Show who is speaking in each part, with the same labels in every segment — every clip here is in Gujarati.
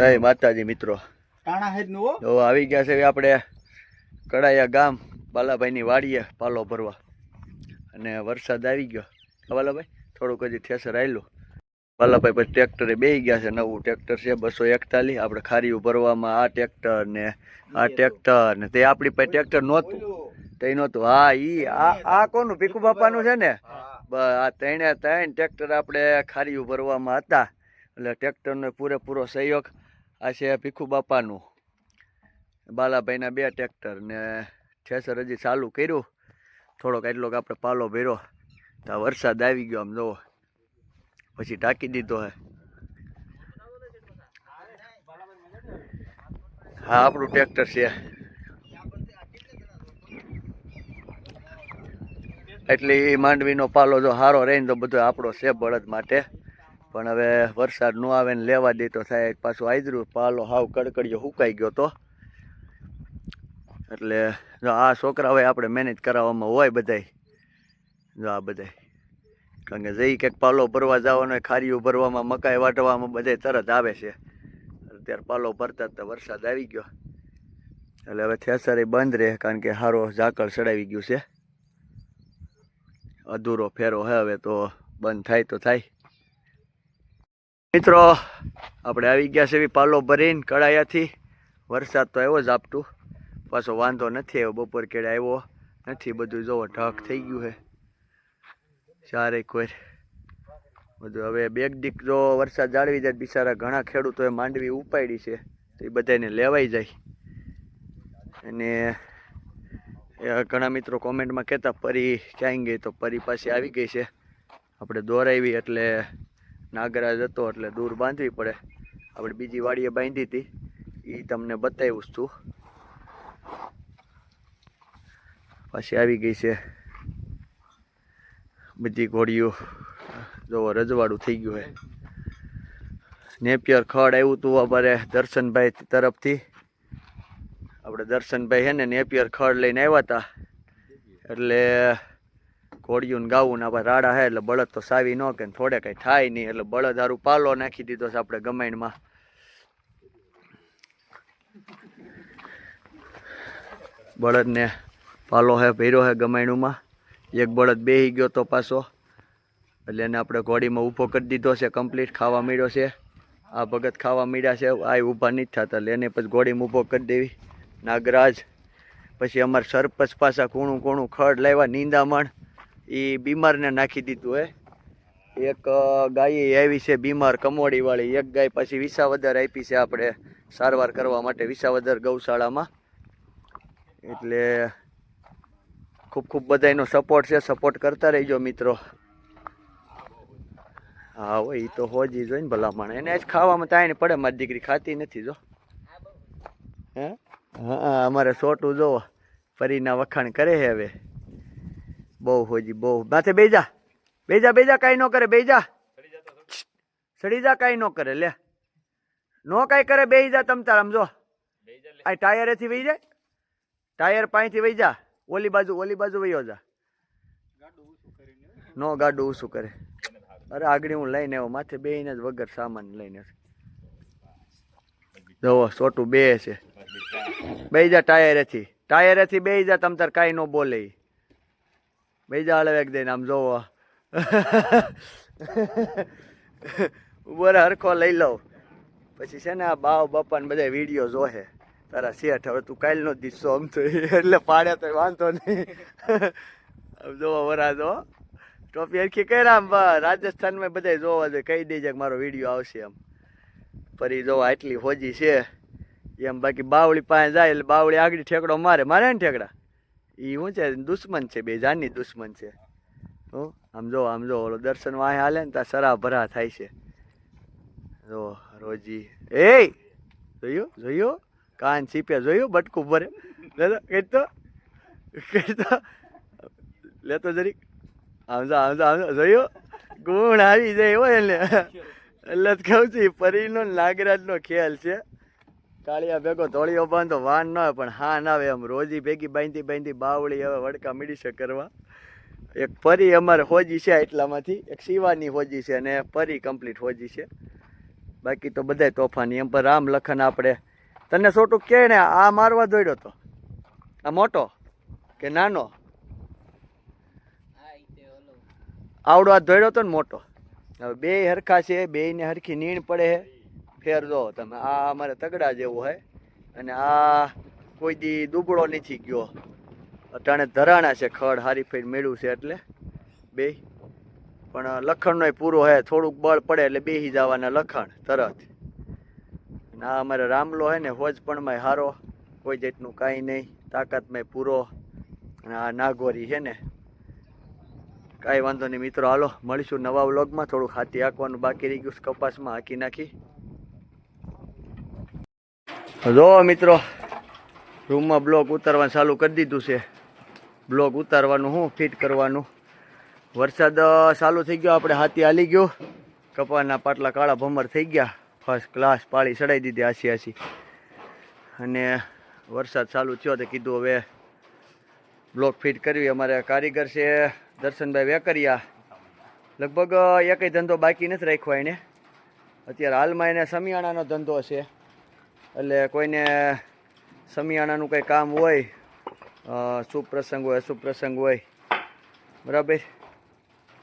Speaker 1: જય માતાજી મિત્રો. તો આવી ગયા છે આપણે કડાયા ગામ બાલાભાઈની વાડીએ પાલો ભરવા. અને વરસાદ આવી ગયો. હા બાલાભાઈ? થોડુંક હજી થેસર આવેલું બાલાભાઈ પછી ટ્રેક્ટરે બે ગયા છે નવું ટ્રેક્ટર છે બસો એકતાલીસ. આપણે ખારીયું ભરવામાં આ ટ્રેક્ટર ને આ ટ્રેક્ટર ને તે આપણી પાસે ટ્રેક્ટર નહોતું. તે નહોતું. હા ઈ આ આ કોનું? ભીખુ બાપાનું છે ને? આ ત્રણે ત્રણ ટ્રેક્ટર આપણે ખારીયું ભરવામાં હતા. એટલે ટ્રેક્ટરનો પૂરેપૂરો સહયોગ આ છે ભીખુ બાપાનું. બાલાભાઈના બે ટ્રેક્ટર ને થેસર હજી ચાલુ કર્યું. થોડોક એટલોક આપણે પાલો ભર્યો. તો વરસાદ આવી ગયો આમ જુઓ પછી ટાંકી દીધો હે. હા, આપણું ટ્રેક્ટર છે. એટલે એ માંડવીનો પાલો જો સારો રહે ને તો બધો આપણો છે બળદ માટે. પણ હવે વરસાદ ન આવે ને લેવા દે તો થાય. પાછું આદરું પાલો હાવ કડકડીયો હુકાઈ ગયો તો. એટલે જો આ છોકરા હોય, આપણે મેનેજ કરાવવામાં હોય બધાય. આ બધાય કારણ કે જઈ કંઈક પાલો ભરવા જવાનો હોય ખારીયું ભરવામાં, મકાઈ વાટવામાં બધાય તરત આવે છે. અત્યારે પાલો ભરતા જ તો વરસાદ આવી ગયો. એટલે હવે થેસરે બંધ રહે, કારણ કે સારો ઝાકળ ચડાવી ગયું છે. અધૂરો ફેરો હે હવે તો બંધ થાય તો થાય. મિત્રો, આપણે આવી ગયા છે એવી પાલો ભરીને કડાયાથી. વરસાદ તો આવ્યો જ આપતું. પાછો વાંધો નથી આવ્યો બપોર કેળે આવ્યો. નથી બધું, જોવો ઢાક થઈ ગયું છે. ચારે કોઈ. બધું હવે બેગ દીક જો વરસાદ જાળવી જાય બિચારા ઘણા ખેડૂતોએ માંડવી ઉપાડી છે. તો એ બધાને લેવાઈ જાય. અને ઘણા મિત્રો કોમેન્ટમાં કહેતા, પરી ક્યાંય ગઈ તો પરી પાસે આવી ગઈ છે. આપણે દોરાવી એટલે નાગરાજ હતો એટલે દૂર બાંધવી પડે. આપણે બીજી વાડીએ બાંધી હતી. એ તમને બતાવ્યું છું. પાછી આવી ગઈ છે. બધી ઘોડીઓ, જોવો, રજવાડું થઈ ગયું છે નેપિયર ખડ આવ્યું હતું અમારે દર્શનભાઈ તરફથી. આપણે દર્શનભાઈ છે ને નેપિયર ખડ લઈને આવ્યા હતા એટલે ઘોડિયું ગાવું ને આપણે રાડા હે, એટલે બળદ તો સાવી ન કે થોડે કંઈ થાય નહીં, એટલે બળદ સારું પાલો નાખી દીધો છે આપણે ગમાઈણમાં. બળદને પાલો હે, ભર્યો હે ગમાયણુંમાં એક બળદ બેહી ગયો તો પાછો. એટલે એને આપણે ઘોડીમાં ઊભો કરી દીધો છે કમ્પ્લીટ ખાવા મળ્યો છે. આ ભગત ખાવા મળ્યા છે, આ ઊભા નથી થતા. એટલે એને પછી ઘોડીમાં ઊભો કરી દેવી. નાગરાજ, પછી અમારે સરપંચ પાછા કૂણું કૂણું ખડ લાવ્યા, નીંદામણ. એ બીમારને નાખી દીધું હે. એક ગાય આવી છે બીમાર કમોડીવાળી. એક ગાય પછી વિસાવદર આપી છે આપણે સારવાર કરવા માટે, વિસાવદર ગૌશાળામાં. એટલે ખૂબ ખૂબ બધાનો સપોર્ટ છે સપોર્ટ કરતા રહેજો મિત્રો. હા હોય એ તો હોજી જોઈને ભલામણ. એને જ ખાવામાં તાઈને પડે મારી દીકરી ખાતી નથી જો. હે? હા અમારે સોટું જો ફરીના વખાણ કરે છે હવે. બહુ હોજી બહુ. માથે બેજા. બેજા બેજા કાંઈ ન કરે બેજા. સડી જા કાંઈ ન કરે લે. નો કાંઈ કરે બે જા તમ તાર આમ જો આ ટાયરેથી વહી જાય? ટાયર પાણીથી વહી જા. ઓલી બાજુ ઓલી બાજુ વયો જા. નો ગાડું ઊંચું કરે. અરે આગળ હું લઈને આવ્યો માથે બેહીને જ વગર સામાન લઈને જવો છોટું બે છે. બે જા ટાયરેથી. ટાયરેથી બે જા, તમ તાર કાંઈ ન બોલે બે જા હળવેક દઈને આમ જોવો ઉપર હરખો લઈ લઉં. પછી છે ને આ બાવ બાપા ને બધા વીડિયો જોહે. તારા શેઠ, હવે તું કાલનો દિસ્સો આમ તો, એટલે પાડ્યા તો વાંધો નહીં. આમ જોવો વરા જો ટોપી હરખી કર્યા આમ રાજસ્થાનમાં બધા જોવા જોઈએ કહી દેજે કે મારો વીડિયો આવશે એમ ફરી જોવા આટલી હોજી છે. એમ બાકી બાવળી પાસે જાય, એટલે બાવળી આગળ ઠેકડો મારે મારે ને ઠેકડા? એ શું છે, દુશ્મન છે, બે જાનની દુશ્મન છે. હો, આમ જો આમ જો ઓલો દર્શન વાહે હાલે ને, ત્યાં સરા ભરા થાય છે. જો રોજી. એ, જોયું જોયું? કાન ચીપે જોયું, બટકું ભરે. લેતો કઈ લેતો જરી આમ જો, આમ જોયો? ગુણ આવી જાય હોય એટલે એટલે જ કહું છું પરીનો નાગરાજનો ખેલ છે. કાળિયા ભેગો ધોળિયો બાંધો, વાન ન હોય પણ હા ના આવે એમ. રોજી ભેગી બાંધી બાંધી બાવળી હવે વડકા મીડી છે કરવા. એક પરી અમારે હોજી છે એટલામાંથી એક શિવાની હોજી છે અને પરી કમ્પ્લીટ હોજી છે. બાકી તો બધાય તોફાની. એમ પર રામ લખન આપણે તને સોટું કે ને આ મારવા દોડ્યો તો? આ મોટો કે નાનો? આવડો આ દોડ્યો તો ને મોટો. હવે બે હરખા છે બેયને હરખી નીણ પડે છે ફેર દો તમે. આ અમારે તગડા જેવો હે. અને આ કોઈ દી દુબળો નથી ગયો. અટાણે ધરાણા છે ખડ હારી ફેર મેળવું છે એટલે. બે પણ લખણનો પૂરો હે. થોડુંક બળ પડે એટલે બેસી જવાના લખણ તરત. આ અમારે રામલો હે ને હોજપણમાં હારો. કોઈ જાતનું કાંઈ નહીં તાકાતમાં પૂરો. અને આ નાગોરી છે ને, કાંઈ વાંધો નહીં મિત્રો, હાલો, મળીશું નવા વ્લોગમાં. થોડુંક હાથી હાંકવાનું બાકી રહી ગયું કપાસમાં હાંકી નાખી. જો મિત્રો, રૂમમાં બ્લોક ઉતારવાનું ચાલુ કરી દીધું છે. બ્લોક ઉતારવાનું શું ફિટ કરવાનું. વરસાદ ચાલુ થઈ ગયો, આપણે હાથી હાલી ગયો. કપાના પાટલા કાળા ભમર થઈ ગયા. ફર્સ્ટ ક્લાસ પાળી ચડાવી દીધી આસી આસી અને વરસાદ ચાલુ થયો તો કીધું હવે બ્લોક ફિટ કરવી. અમારે કારીગર છે દર્શનભાઈ વેકરિયા. લગભગ એકય ધંધો બાકી નથી રાખ્યો એને. અત્યારે હાલમાં એને સમિયાણાનો ધંધો છે. એટલે કોઈને સમિયાણાનું કંઈ કામ હોય શુભ પ્રસંગ હોય, અશુભ પ્રસંગ હોય, બરાબર?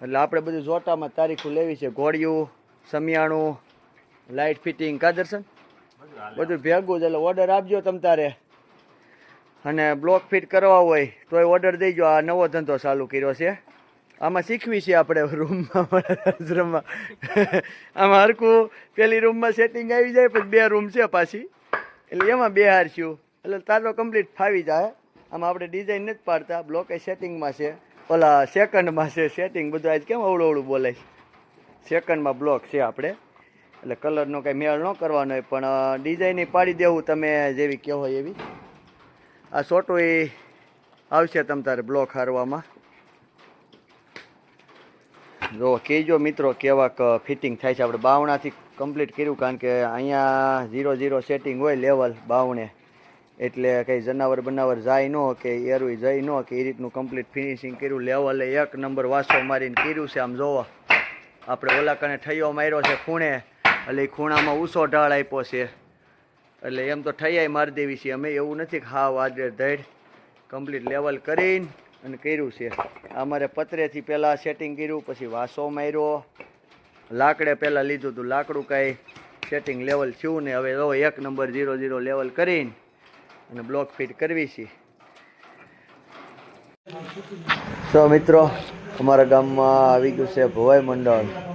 Speaker 1: એટલે આપણે બધું જોટામાં તારીખો લેવી છે. ઘોડિયું, સમિયાણું લાઇટ ફિટિંગ કા બધું ભેગું જ, એટલે ઓર્ડર આપજો તમ તારે. અને બ્લોક ફિટ કરવા હોય, તોય ઓર્ડર દેજો. આ નવો ધંધો ચાલુ કર્યો છે. આમાં શીખવી છે આપણે રૂમમાં આશ્રમમાં આમાં હરકું પેલી રૂમમાં સેટિંગ આવી જાય, પછી બે રૂમ છે પાછી. એટલે એમાં બે હારશું એટલે તારો કમ્પ્લીટ ફાવી જાય. આમાં આપણે ડિઝાઇન નથી પાડતા. બ્લોક એ સેટિંગમાં છે. ઓલા સેકન્ડમાં છે સેટિંગ બધું આજ કેમ અવળું અવળું બોલાય સેકન્ડમાં બ્લોક છે આપણે. એટલે કલરનો કંઈ મેળ ન કરવાનો પણ ડિઝાઇન પાડી દેવું તમે જેવી કહો એવી. આ સોટો એ આવશે તમ તારે બ્લોક હારવામાં. જો કહેજો મિત્રો કેવાક ફિટિંગ થાય છે. આપણે બાવણાથી કમ્પ્લીટ કર્યું, કારણ કે અહીંયા ઝીરો ઝીરો સેટિંગ હોય લેવલ બાવણે. એટલે કંઈ જનાવર બનાવર જાય ન કે એરું જાય ન કે, એ રીતનું કમ્પ્લીટ ફિનિશિંગ કર્યું. લેવલે એક નંબર વાસો મારીને કર્યું છે. આમ જોવો. આપણે ઓલા કને ઠૈયો માર્યો છે ખૂણે. એટલે ખૂણામાં ઊંચો ઢાળ આપ્યો છે. એટલે એમ તો ઠૈયાઈ મારી દેવી છે. અમે એવું નથી કે હાવ આજે ધડ કમ્પ્લીટ લેવલ કરીને અને કર્યું છે. અમારે પતરેથી પહેલાં સેટિંગ કર્યું, પછી વાસો માર્યો. લાકડે પહેલાં લીધું હતું લાકડું કાંઈ સેટિંગ લેવલ થયું ને હવે તો એક નંબર ઝીરો ઝીરો લેવલ કરીને અને બ્લોક ફિટ કરવી છે. તો મિત્રો, અમારા ગામમાં આવી ગયું છે ભવાઈ મંડળ.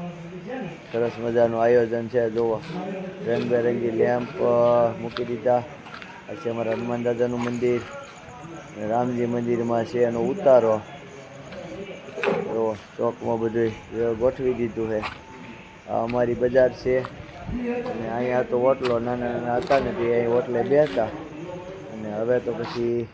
Speaker 1: સરસ મજાનું આયોજન છે. જુઓ, રંગબેરંગી લેમ્પ મૂકી દીધા. પછી અમારા હનુમાન દાદાનું મંદિર. રામજી મંદિરમાં છે એનો ઉતારો. જુઓ, ચોકમાં બધું ગોઠવી દીધું છે. અમારી બજાર છે. અને અહીંયા તો હોટલો નાના નાના હતા ને તે અહીં હોટલે બેસતા અને હવે તો પછી